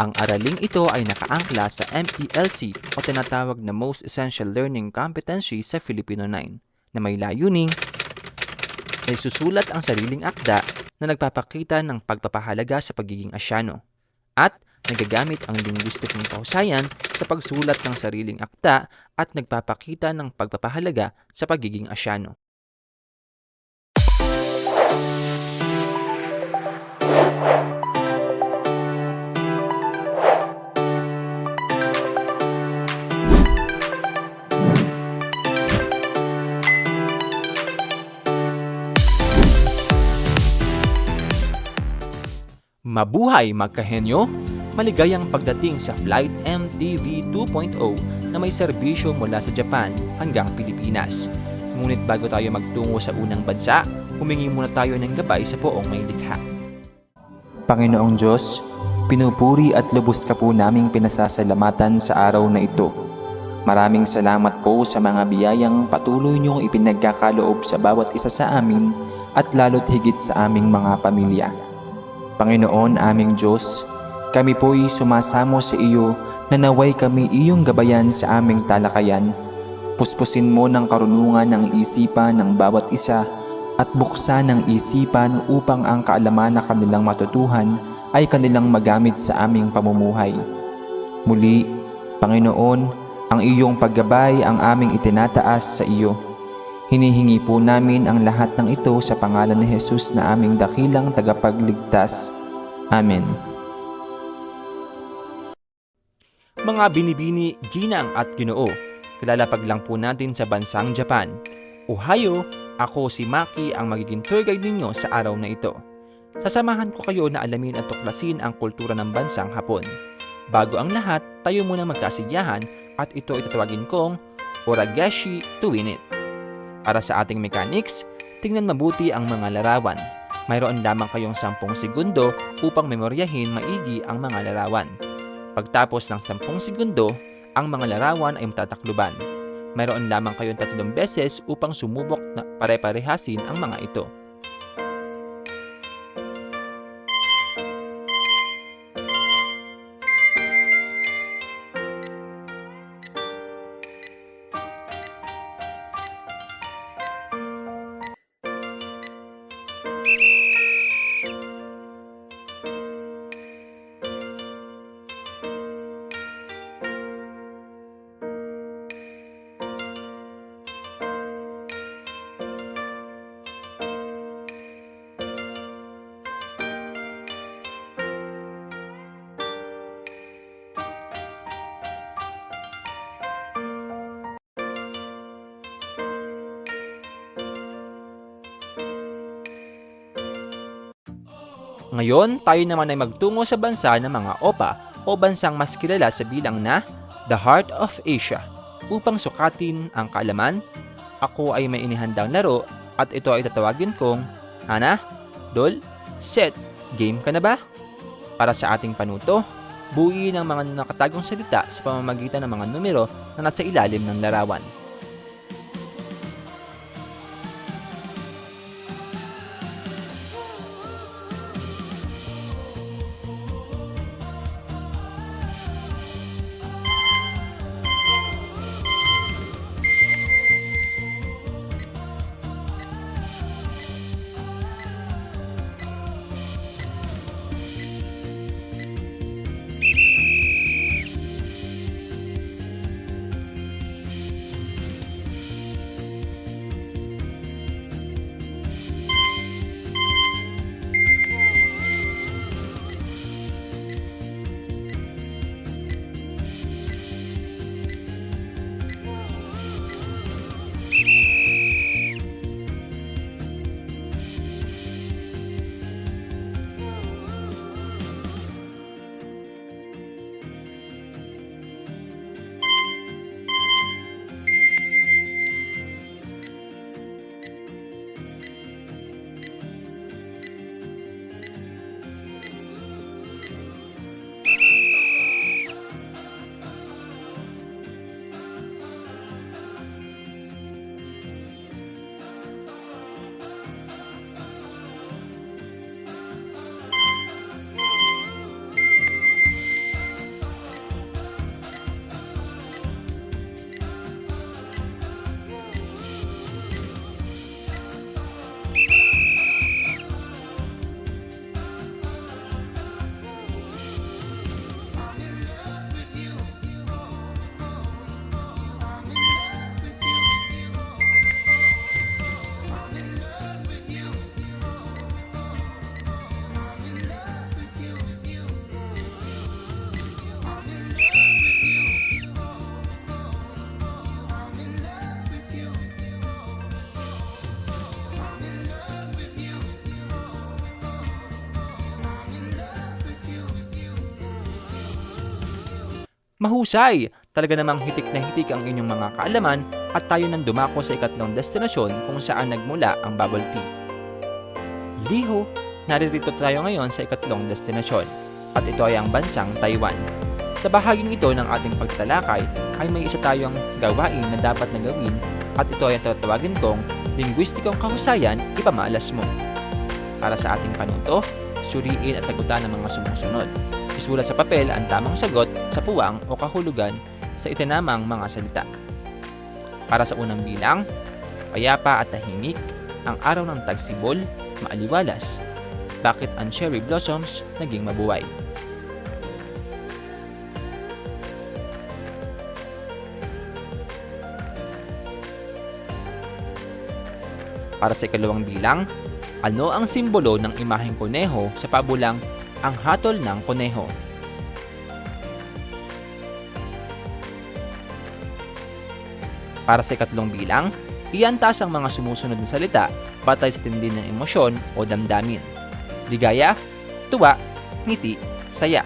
Ang araling ito ay nakaangkla sa MELC o tinatawag na Most Essential Learning Competency sa Filipino 9 na may layuning ay susulat ang sariling akda na nagpapakita ng pagpapahalaga sa pagiging asyano at nagagamit ang linguistikong kahusayan sa pagsulat ng sariling akda at nagpapakita ng pagpapahalaga sa pagiging asyano. Mabuhay magkahenyo! Maligayang pagdating sa Flight MTV 2.0 na may serbisyo mula sa Japan hanggang Pilipinas. Ngunit bago tayo magtungo sa unang bansa, humingi muna tayo ng gabay sa poong may likha. Panginoong Diyos, pinupuri at lubos ka po naming pinasasalamatan sa araw na ito. Maraming salamat po sa mga biyayang patuloy niyong ipinagkakaloob sa bawat isa sa amin at lalo't higit sa aming mga pamilya. Panginoon aming Diyos, kami po'y sumasamo sa iyo na naway kami iyong gabayan sa aming talakayan. Puspusin mo ng karunungan ng isipan ng bawat isa at buksan ng isipan upang ang kaalaman na kanilang matutuhan ay kanilang magamit sa aming pamumuhay. Muli, Panginoon, ang iyong paggabay ang aming itinataas sa iyo. Hinihingi po namin ang lahat ng ito sa pangalan ni Jesus na aming dakilang tagapagligtas. Amen. Mga binibini, ginang at ginoo, kalalapag lang po natin sa bansang Japan. Ohio, ako si Maki ang magiging tour guide ninyo sa araw na ito. Sasamahan ko kayo na alamin at tuklasin ang kultura ng bansang Hapon. Bago ang lahat, tayo muna magkasiyahan at ito itatawagin kong Orageshi to win. Para sa ating mechanics, tingnan mabuti ang mga larawan. Mayroon lamang kayong 10 segundo upang memoryahin maigi ang mga larawan. Pagtapos ng 10 segundo, ang mga larawan ay matatakluban. Mayroon lamang kayong tatlong beses upang sumubok na pare-parehasin ang mga ito. Ngayon, tayo naman ay magtungo sa bansa ng mga OPA o bansang mas kilala sa bilang na The Heart of Asia. Upang sukatin ang kaalaman, ako ay may inihandang laro at ito ay tatawagin kong Hana, Dol, Set, Game ka na ba? Para sa ating panuto, buuin ang mga nakatagong salita sa pamamagitan ng mga numero na nasa ilalim ng larawan. Mahusay! Talaga namang hitik na hitik ang inyong mga kaalaman at tayo nang dumako sa ikatlong destinasyon kung saan nagmula ang bubble tea. Liho, naririto tayo ngayon sa ikatlong destinasyon at ito ay ang bansang Taiwan. Sa bahaging ito ng ating pagtalakay ay may isa tayong gawain na dapat na gawin at ito ay tatawagin kong linguistikong kahusayan ipamalas mo. Para sa ating panunto, suriin at sagutan ng mga sumusunod. Isulat sa papel ang tamang sagot sa puwang o kahulugan sa itinamang mga salita. Para sa unang bilang, payapa at tahimik, ang araw ng tagsibol, maaliwalas. Bakit ang cherry blossoms naging mabuhay? Para sa ikalawang bilang, ano ang simbolo ng imaheng kuneho sa pabulang ang hatol ng kuneho? Para sa ikatlong bilang, iantas ang mga sumusunod na salita batay sa tindi ng emosyon o damdamin. Ligaya, tuwa, ngiti, saya.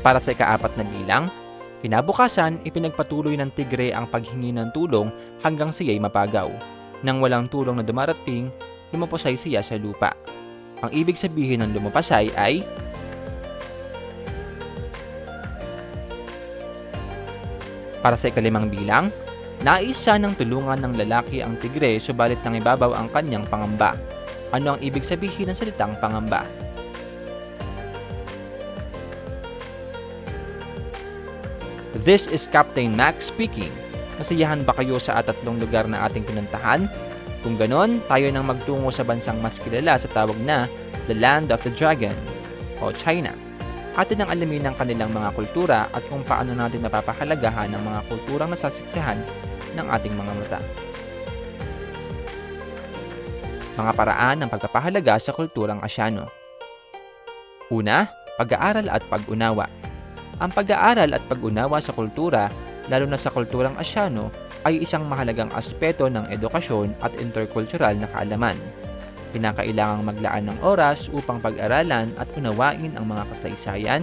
Para sa ikaapat na bilang, kinabukasan ipinagpatuloy ng tigre ang paghingi ng tulong hanggang siya'y mapagaw. Nang walang tulong na dumarating, lumapasay siya sa lupa. Ang ibig sabihin ng lumapasay ay Para sa ikalimang bilang, nais siya ng tulungan ng lalaki ang tigre subalit nang ibabaw ang kanyang pangamba. Ano ang ibig sabihin ng salitang pangamba? This is Captain Max speaking. Nasiyahan ba kayo sa atatlong lugar na ating pinuntahan? Kung ganon, tayo nang magtungo sa bansang mas kilala sa tawag na The Land of the Dragon o China. Atin ang alamin ng kanilang mga kultura at kung paano natin napapahalagahan ang mga kulturang nasasiksihan ng ating mga mata. Mga paraan ng pagpapahalaga sa kulturang Asyano. Una, pag-aaral at pag-unawa. Ang pag-aaral at pag-unawa sa kultura, lalo na sa kulturang Asyano, ay isang mahalagang aspeto ng edukasyon at intercultural na kaalaman. Kinakailangang maglaan ng oras upang pag-aralan at unawain ang mga kasaysayan,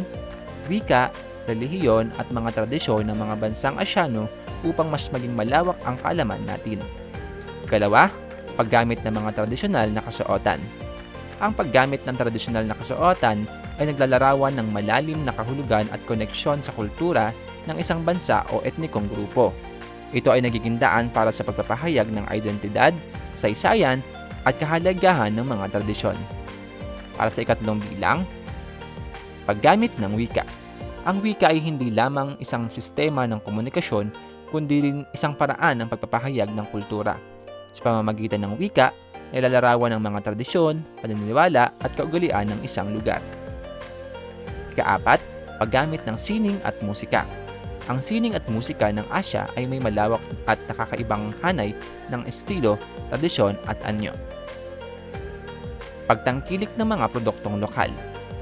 wika, relihiyon at mga tradisyon ng mga bansang Asyano upang mas maging malawak ang kaalaman natin. Ikalawa, paggamit ng mga tradisyonal na kasuotan. Ang paggamit ng tradisyonal na kasuotan ay naglalarawan ng malalim na kahulugan at koneksyon sa kultura ng isang bansa o etnikong grupo. Ito ay nagiging daan para sa pagpapahayag ng identidad, kasaysayan, at kahalagahan ng mga tradisyon. Para sa ikatlong bilang, paggamit ng wika. Ang wika ay hindi lamang isang sistema ng komunikasyon, kundi rin isang paraan ng pagpapahayag ng kultura. Sa pamamagitan ng wika, nilalarawan ng mga tradisyon, paniniwala at kaugalian ng isang lugar. Ikaapat, paggamit ng sining at musika. Ang sining at musika ng Asya ay may malawak at nakakaibang hanay ng estilo, tradisyon at anyo. Pagtangkilik ng mga produktong lokal.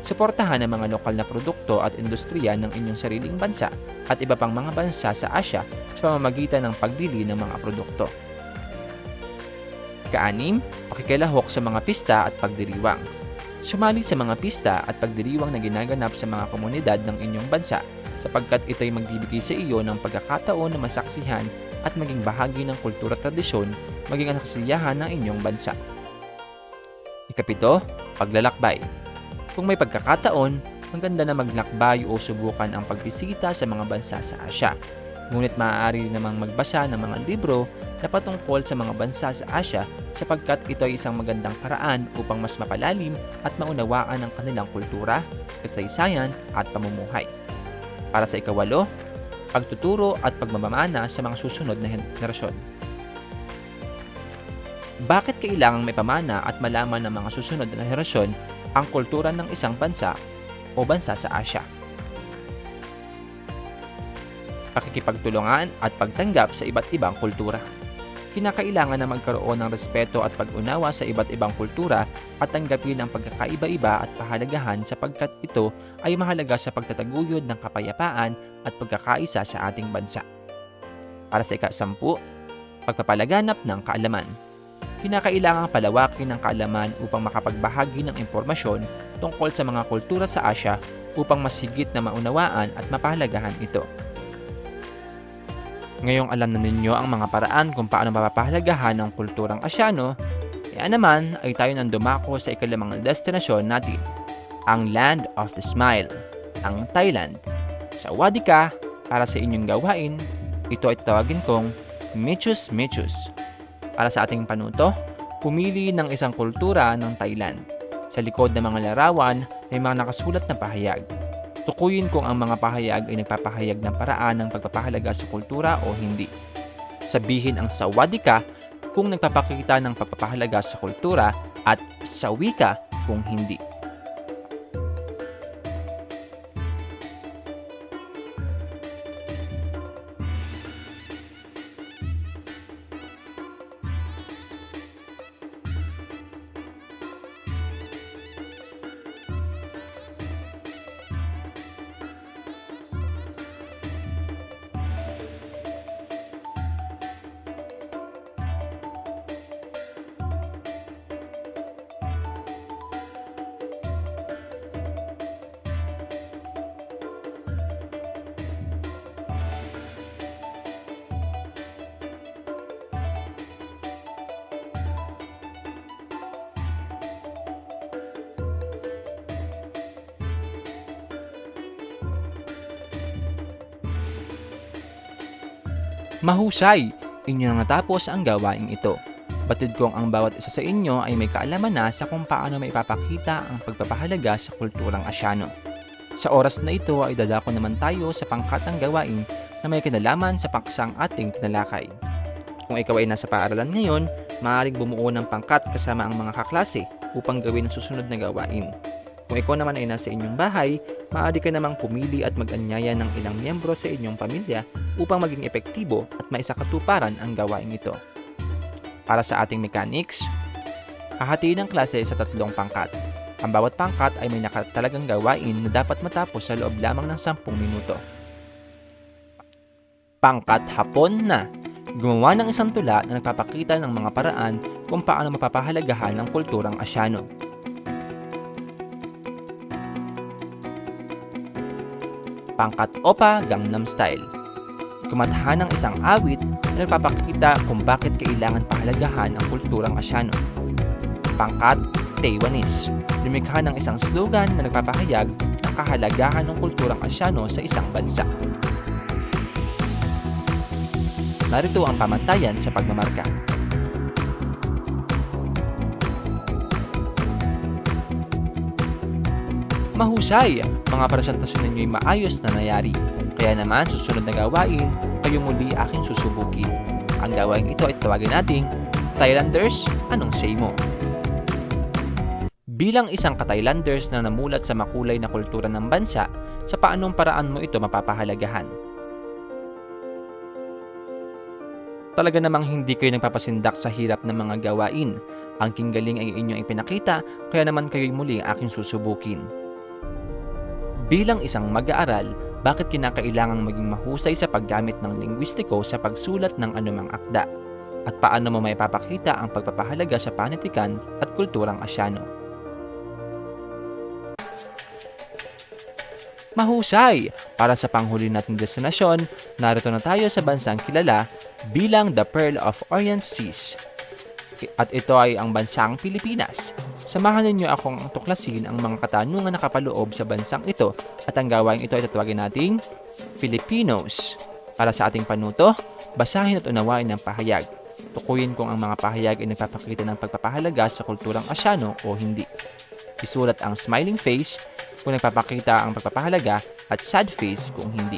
Suportahan ang mga lokal na produkto at industriya ng inyong sariling bansa at iba pang mga bansa sa Asya sa pamamagitan ng pagbili ng mga produkto. Kaanim, pakikilahok sa mga pista at pagdiriwang. Sumali sa mga pista at pagdiriwang na ginaganap sa mga komunidad ng inyong bansa sapagkat ito'y magbibigay sa iyo ng pagkakataon na masaksihan at maging bahagi ng kultura at tradisyon maging ang kasiyahan ng inyong bansa. Ikapito, paglalakbay. Kung may pagkakataon, maganda na maglakbay o subukan ang pagbisita sa mga bansa sa Asya. Ngunit maaari namang magbasa ng mga libro na patungkol sa mga bansa sa Asya sapagkat ito ay isang magandang paraan upang mas mapalalim at maunawaan ang kanilang kultura, kasaysayan at pamumuhay. Para sa ikawalo, pagtuturo at pagmamana sa mga susunod na henerasyon. Bakit kailangang may pamana at malaman ng mga susunod na henerasyon ang kultura ng isang bansa o bansa sa Asya? Pakikipagtulungan at pagtanggap sa iba't ibang kultura. Kinakailangan na magkaroon ng respeto at pag-unawa sa iba't ibang kultura at tanggapin ang pagkakaiba-iba at pahalagahan sapagkat ito ay mahalaga sa pagtataguyod ng kapayapaan at pagkakaisa sa ating bansa. Para sa ikasampu, pagpapalaganap ng kaalaman. Kinakailangang palawakin ng kaalaman upang makapagbahagi ng impormasyon tungkol sa mga kultura sa Asya upang mas higit na maunawaan at mapahalagahan ito. Ngayong alam na ninyo ang mga paraan kung paano mapapahalagahan ang kulturang Asyano, kaya naman ay tayo nang dumako sa ikalimang destinasyon natin, ang Land of the Smile, ang Thailand. Sa Wadika, para sa inyong gawain, ito ay tawagin kong Michus Michus. Para sa ating panuto, pumili ng isang kultura ng Thailand. Sa likod ng mga larawan, may mga nakasulat na pahayag. Tukuyin kung ang mga pahayag ay nagpapahayag ng paraan ng pagpapahalaga sa kultura o hindi. Sabihin ang sawadika kung nagpapakita ng pagpapahalaga sa kultura at sawika kung hindi. Mahusay! Inyo na natapos ang gawaing ito. Batid kong ang bawat isa sa inyo ay may kaalaman na sa kung paano maipapakita ang pagpapahalaga sa kulturang Asyano. Sa oras na ito ay dadako naman tayo sa pangkatang gawain na may kinalaman sa paksang ating tinalakay. Kung ikaw ay nasa paaralan ngayon, maaaring bumuo ng pangkat kasama ang mga kaklase upang gawin ang susunod na gawain. Kung ikaw naman ay nasa inyong bahay, maaari ka namang pumili at mag-anyaya ng ilang miyembro sa inyong pamilya upang maging epektibo at maisakatuparan ang gawain ito. Para sa ating mechanics, hahatiin ang klase sa tatlong pangkat. Ang bawat pangkat ay may nakatalagang gawain na dapat matapos sa loob lamang ng 10 minuto. Pangkat hapon na gumawa ng isang tula na nagpapakita ng mga paraan kung paano mapapahalagahan ang kulturang Asyano. Pangkat Opa Gangnam Style Kumatha ng isang awit na nagpapakita kung bakit kailangan pahalagahan ang kulturang Asyano. Pangkat Taiwanese Lumikha ng isang slogan na nagpapahayag ng kahalagahan ng kulturang Asyano sa isang bansa. Narito ang pamantayan sa pagmamarka. Mahusay! Mga presentasyon ninyo ay maayos na nayari. Kaya naman, susunod na gawain, kayo muli aking susubukin. Ang gawain ito ay tawagin nating Thailanders, anong say mo? Bilang isang ka-Thailanders na namulat sa makulay na kultura ng bansa, sa paanong paraan mo ito mapapahalagahan? Talaga namang hindi kayo nagpapasindak sa hirap ng mga gawain. Ang kinggaling ay inyong ipinakita, kaya naman kayo'y muli aking susubukin. Bilang isang mag-aaral, bakit kinakailangang maging mahusay sa paggamit ng linguistiko sa pagsulat ng anumang akda? At paano mo may papakita ang pagpapahalaga sa panitikan at kulturang Asyano? Mahusay! Para sa panghuli nating destinasyon, narito na tayo sa bansang kilala bilang The Pearl of Orient Seas. At ito ay ang bansang Pilipinas. Samahan ninyo akong tuklasin ang mga katanungan na kapaloob sa bansang ito at ang gawain ito ay tatawagin nating Filipinos. Para sa ating panuto, basahin at unawain ang pahayag. Tukuyin kung ang mga pahayag ay nagpapakita ng pagpapahalaga sa kulturang Asyano o hindi. Isulat ang smiling face kung nagpapakita ang pagpapahalaga at sad face kung hindi.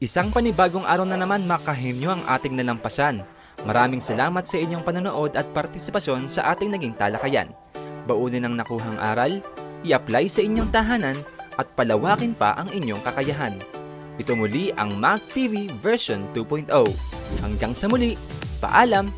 Isang panibagong araw na naman makahenyo ang ating nalampasan. Maraming salamat sa inyong panonood at partisipasyon sa ating naging talakayan. Baunin ang nakuhang aral, i-apply sa inyong tahanan, at palawakin pa ang inyong kakayahan. Ito muli ang Mac TV version 2.0. Hanggang sa muli, paalam!